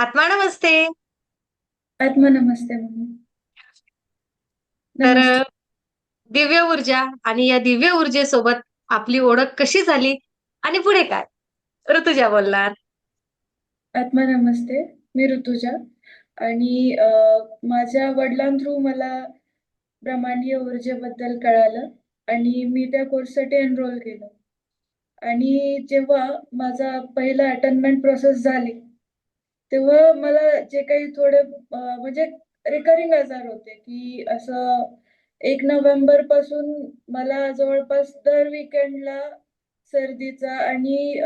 आत्मा नमस्ते आत्मा नमस्ते मम्मी. तर दिव्य ऊर्जा आणि या दिव्य ऊर्जेसोबत आपली ओळख कशी झाली आणि पुढे काय? ऋतुजा बोलणार. आत्मा नमस्ते मी ऋतुजा. आणि माझ्या वडिलांथ्रू मला ब्रह्मांडीय ऊर्जेबद्दल कळालं आणि मी त्या कोर्ससाठी एनरोल केलं. आणि जेव्हा माझा पहिला अटेंडमेंट प्रोसेस झाली तेव्हा मला जे काही थोडे म्हणजे रिकरिंग आजार होते की असं एक नोव्हेंबरपासून मला जवळपास दर विकेंडला सर्दीचा आणि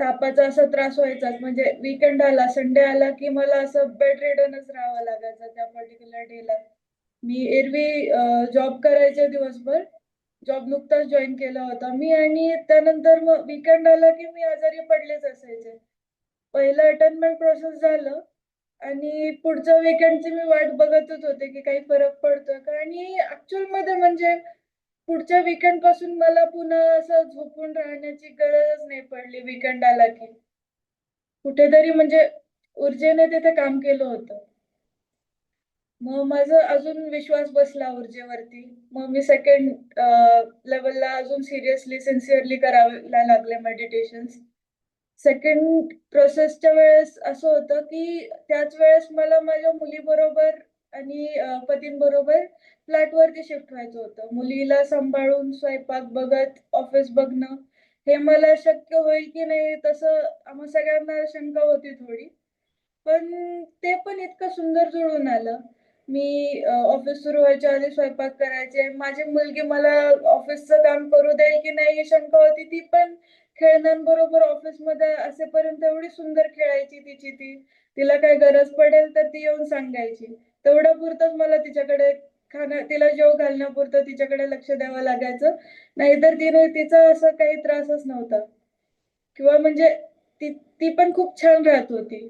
तापाचा असा त्रास व्हायचाच म्हणजे विकेंड आला संडे आला की मला असं बेड रिडनच राहावं लागायचं त्या पर्टिक्युलर डेला मी एरवी जॉब करायचे दिवसभर. जॉब नुकताच जॉईन केला होता मी आणि त्यानंतर मग विकेंड आला की मी आजारी पडलेच असायचे. पहिलं अटेनमेंट प्रोसेस झालं आणि पुढच्या विकेंडची मी वाट बघतच होते की काही फरक पडतोय का? आणि ऍक्च्युअलमध्ये म्हणजे पुढच्या विकेंडपासून मला पुन्हा असं झोपून राहण्याची गरज नाही पडली विकेंड आला की. कुठेतरी म्हणजे ऊर्जेने तिथे काम केलं होतं. मग माझं अजून विश्वास बसला ऊर्जेवरती. मग मी सेकंड लेवलला अजून सिरियसली सिन्सिअरली करायला लागले मेडिटेशन्स सेकंड प्रोसेसच्या वेळेस असं होतं की त्याच वेळेस मला माझ्या मुलीबरोबर आणि पतींबरोबर फ्लॅटवरती शिफ्ट व्हायचं होतं. मुलीला सांभाळून स्वयंपाक बघत ऑफिस बघणं हे मला शक्य होईल की नाही तसं आम्हा सगळ्यांना शंका होती थोडी. पण ते पण इतकं सुंदर जुळून आलं. मी ऑफिस सुरू व्हायच्या आधी स्वयंपाक करायचे. माझी मुलगी मला ऑफिसचं काम करू देईल की नाही ही शंका होती ती पण खेळण्यांबरोबर ऑफिसमध्ये असेपर्यंत एवढी सुंदर खेळायची तिची ती. तिला काय गरज पडेल तर ती येऊन सांगायची. तेवढं पुरतच मला तिच्याकडे खाणं तिला जेव घालण्यापुरतं तिच्याकडे लक्ष द्यावं लागायचं. नाहीतर तिने तिचा असं काही त्रासच नव्हता. किंवा म्हणजे ती ती पण खूप छान राहत होती.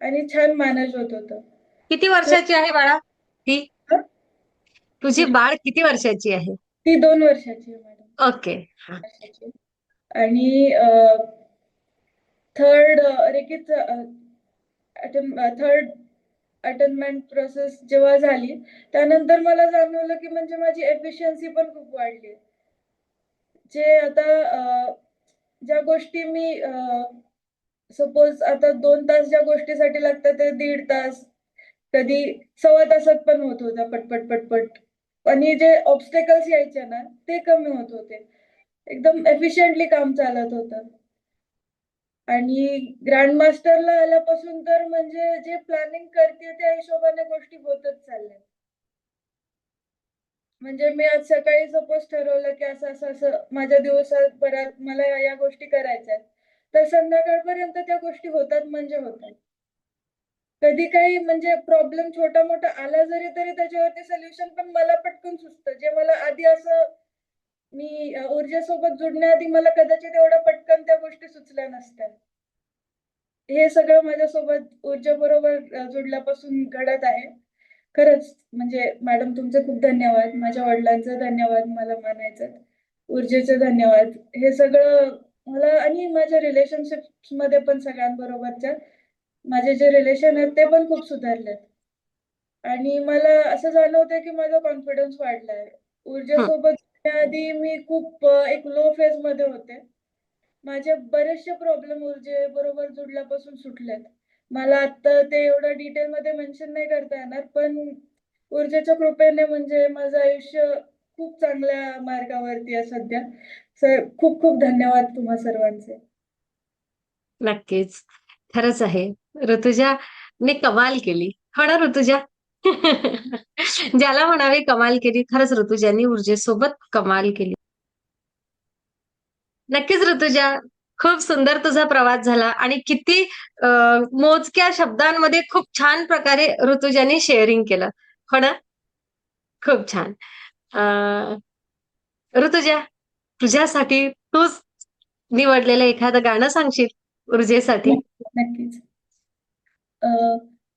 आणि छान मॅनेज होत होतं. किती वर्षाची आहे बाळा ती? तुझी बाळ किती वर्षाची आहे? ती दोन वर्षाची आहे मॅडम. ओके. आणि थर्ड रेकीच थर्ड अटेनमेंट प्रोसेस जेव्हा झाली त्यानंतर मला जाणवलं की म्हणजे माझी एफिशियन्सी पण खूप वाढली. जे आता ज्या गोष्टी मी सपोज आता दोन तास ज्या गोष्टीसाठी लागतात ते दीड तास कधी सव्वा तासात पण होत होता पटपट पटपट. आणि जे ऑब्स्टेकल्स यायचे ना ते कमी होत होते. एकदम एफिशियंटली काम चालत होतं. आणि ग्रँड मास्टरला आल्यापासून तर म्हणजे जे प्लॅनिंग करते त्या हिशोबाने गोष्टी होतच चालल्या म्हणजे मी आज सकाळी सपोज ठरवलं की असं असं असं माझ्या दिवसाभरात मला या या गोष्टी करायच्या आहेत. तर संध्याकाळपर्यंत त्या गोष्टी होतात म्हणजे होतात. कधी काही म्हणजे प्रॉब्लेम छोटा मोठा आला जरी तरी त्याच्यावरती सोल्युशन पण मला पटकन सुचतं. जे मला आधी असं मी ऊर्जेसोबत जुडण्याआधी मला कदाचित एवढ्या पटकन त्या गोष्टी सुचल्या नसत्या. हे सगळं माझ्यासोबत ऊर्जेबरोबर अ, जुडल्यापासून घडत आहे. खरंच म्हणजे मॅडम तुमचे खूप धन्यवाद. माझ्या वडिलांचे धन्यवाद मला मानायचं ऊर्जेचे धन्यवाद. हे सगळं मला आणि माझ्या रिलेशनशिपमध्ये पण सगळ्यांबरोबरच्या माझे जे रिलेशन आहेत ते पण खूप सुधारलेत. आणि मला असं जाणवतंय की माझा कॉन्फिडन्स वाढलाय. ऊर्जेसोबत आधी मी खूप एक लो फेजमध्ये होते. माझे बरेचसे प्रॉब्लेम ऊर्जे बरोबर जुडल्यापासून सुटलेत. मला आता ते एवढं डिटेल मध्ये मेन्शन नाही करता येणार पण ऊर्जेच्या कृपेने म्हणजे माझं आयुष्य खूप चांगल्या मार्गावरती आहे सध्या. सर खूप खूप धन्यवाद तुम्हा सर्वांचे. नक्कीच. खरंच आहे. ऋतुजा ने कमाल केली. हो ना ऋतुजा? ज्याला म्हणावे कमाल केली खरंच ऋतुजानी ऊर्जेसोबत कमाल केली. नक्कीच ऋतुजा खूप सुंदर तुझा प्रवास झाला आणि किती मोजक्या शब्दांमध्ये खूप छान प्रकारे ऋतुजाने शेअरिंग केलं. हो ना? खूप छान. ऋतुजा तुझ्यासाठी तूच निवडलेलं एखादं गाणं सांगशील ऊर्जेसाठी? नक्कीच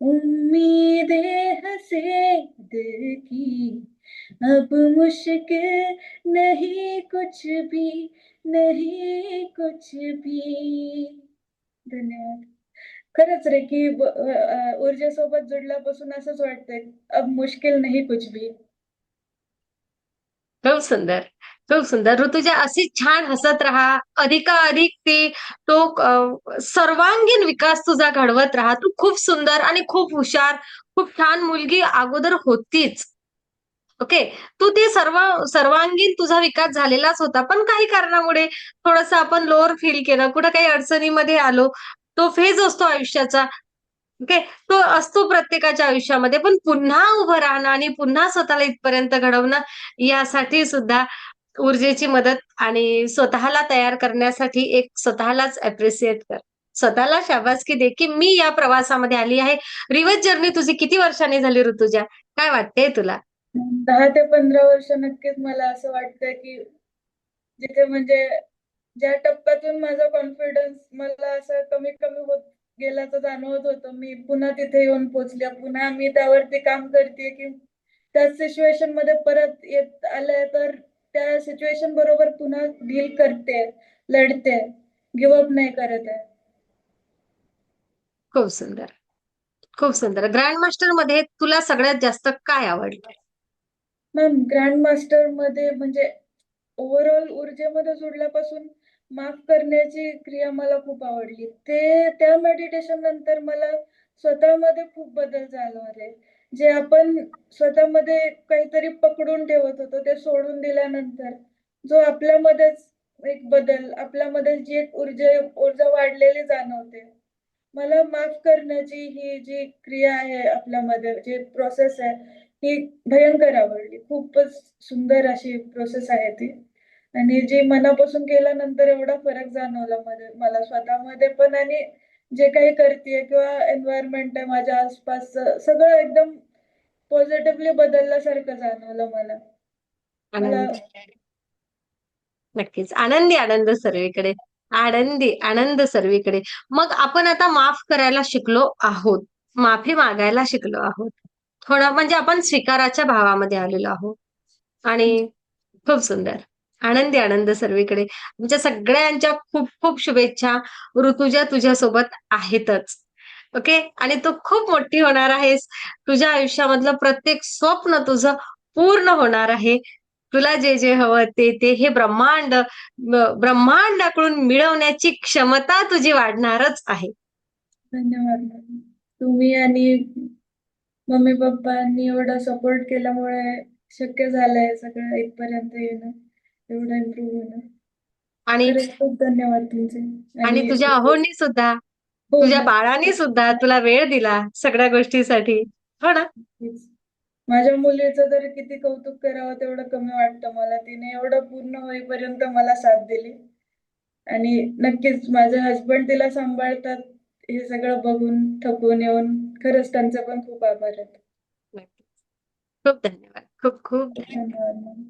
उम्मीदें हंसे दिल की। अब मुश्किल नहीं कुछ भी, नहीं कुछ भी। धन्यवाद। खरंच रे की ऊर्जेसोबत जोडल्यापासून असंच वाटतंय, अब मुश्किल नाही कुछ भी. खूप सुंदर. खूप सुंदर. ऋतुजा अशी छान हसत राहा. अधिकाधिक ती तो सर्वांगीण विकास तुझा घडवत राहा. तू खूप सुंदर आणि खूप हुशार खूप छान मुलगी अगोदर होतीच. ओके? तू ते सर्व सर्वांगीण तुझा विकास झालेलाच होता. पण काही कारणामुळे थोडस आपण लोअर फील केलं. कुठं काही अडचणीमध्ये आलो तो फेज असतो आयुष्याचा. ओके? तो असतो प्रत्येकाच्या आयुष्यामध्ये. पण पुन्हा उभं राहणं आणि पुन्हा स्वतःला इथपर्यंत घडवणं यासाठी सुद्धा ऊर्जेची मदत आणि स्वतःला तयार करण्यासाठी एक स्वतःलाच अप्रिसिएट कर. स्वतःला शाबासकी दे की मी या प्रवासामध्ये आली आहे. रिवर्स जर्नी तुझी किती वर्षांनी झाली ऋतुजा? काय वाटतंय तुला? दहा ते पंधरा वर्ष नक्कीच मला असं वाटतंय की जिथे म्हणजे ज्या टप्प्यातून माझा कॉन्फिडन्स मला असं कमी कमी होत गेल्याचं जाणवत होतं मी पुन्हा तिथे येऊन पोचले पुन्हा मी त्यावरती काम करते की त्या सिच्युएशनमध्ये परत येत आलंय तर त्या सिच्युएशन बरोबर पुन्हा डील करते लढते गिवअप नाही करत आहे. खूप सुंदर. खूप सुंदर. ग्रँड मास्टरमध्ये तुला सगळ्यात जास्त काय आवडलं मॅम ग्रँड मास्टरमध्ये म्हणजे ओव्हरऑल ऊर्जेमध्ये जोडल्यापासून माफ करण्याची क्रिया मला खूप आवडली. ते त्या मेडिटेशन नंतर मला स्वतःमध्ये खूप बदल जाणवले जे आपण स्वतःमध्ये काहीतरी पकडून ठेवत होतो ते सोडून दिल्यानंतर जो आपल्यामध्येच एक बदल आपल्यामध्ये जी एक ऊर्जा ऊर्जा वाढलेली जाणवते. मला माफ करण्याची ही जी क्रिया आहे आपल्यामध्ये जी प्रोसेस आहे ही भयंकर आवडली. खूपच सुंदर अशी प्रोसेस आहे ती. आणि जी मनापासून केल्यानंतर एवढा फरक जाणवला मला स्वतःमध्ये पण आणि जे काही करते किंवा एन्व्हायरमेंट आहे माझ्या आसपास सगळं एकदम पॉझिटिव्हली बदलल्यासारखं जाणवलं मला. मला नक्कीच. आनंदी आनंद सर्वीकडे. आनंदी आनंद सर्वीकडे. मग आपण आता माफ करायला शिकलो आहोत. माफी मागायला शिकलो आहोत. थोडं म्हणजे आपण स्वीकाराच्या भावामध्ये आलेलो आहोत. आणि खूप सुंदर. आनंदी आनंद सर्वीकडे. आमच्या सगळ्यांच्या खूप खूप शुभेच्छा. ऋतुजा तुझ्यासोबत आहेतच. ओके? आणि तू खूप मोठी होणार आहेस. तुझ्या आयुष्यामधलं प्रत्येक स्वप्न तुझं पूर्ण होणार आहे. तुला जे जे हवं ते ते हे ब्रह्मांड ब्रह्मांडाकडून मिळवण्याची क्षमता तुझी वाढणारच आहे. धन्यवाद. तुम्ही आणि मम्मी पप्पांनी एवढा सपोर्ट केल्यामुळे शक्य झालंय सगळं इथपर्यंत येणं. एवढं इम्प्रूव्ह होणं आणि खरंच खूप धन्यवाद तुमचे. आणि तुझ्या अहोंनी सुद्धा हो. तुझ्या नक्कीच. बाळाने सुद्धा तुला वेळ दिला सगळ्या गोष्टीसाठी. हो ना? नक्कीच. माझ्या मुलीचं तर किती कौतुक करावं तेवढं कमी वाटतं मला. तिने एवढं पूर्ण होईपर्यंत मला साथ दिली. आणि नक्कीच माझे हस्बंड तिला सांभाळतात हे सगळं बघून थकून येऊन. खरंच त्यांचे पण खूप आभार आहेत. खूप धन्यवाद. खूप खूप धन्यवाद. धन्यवाद मॅम.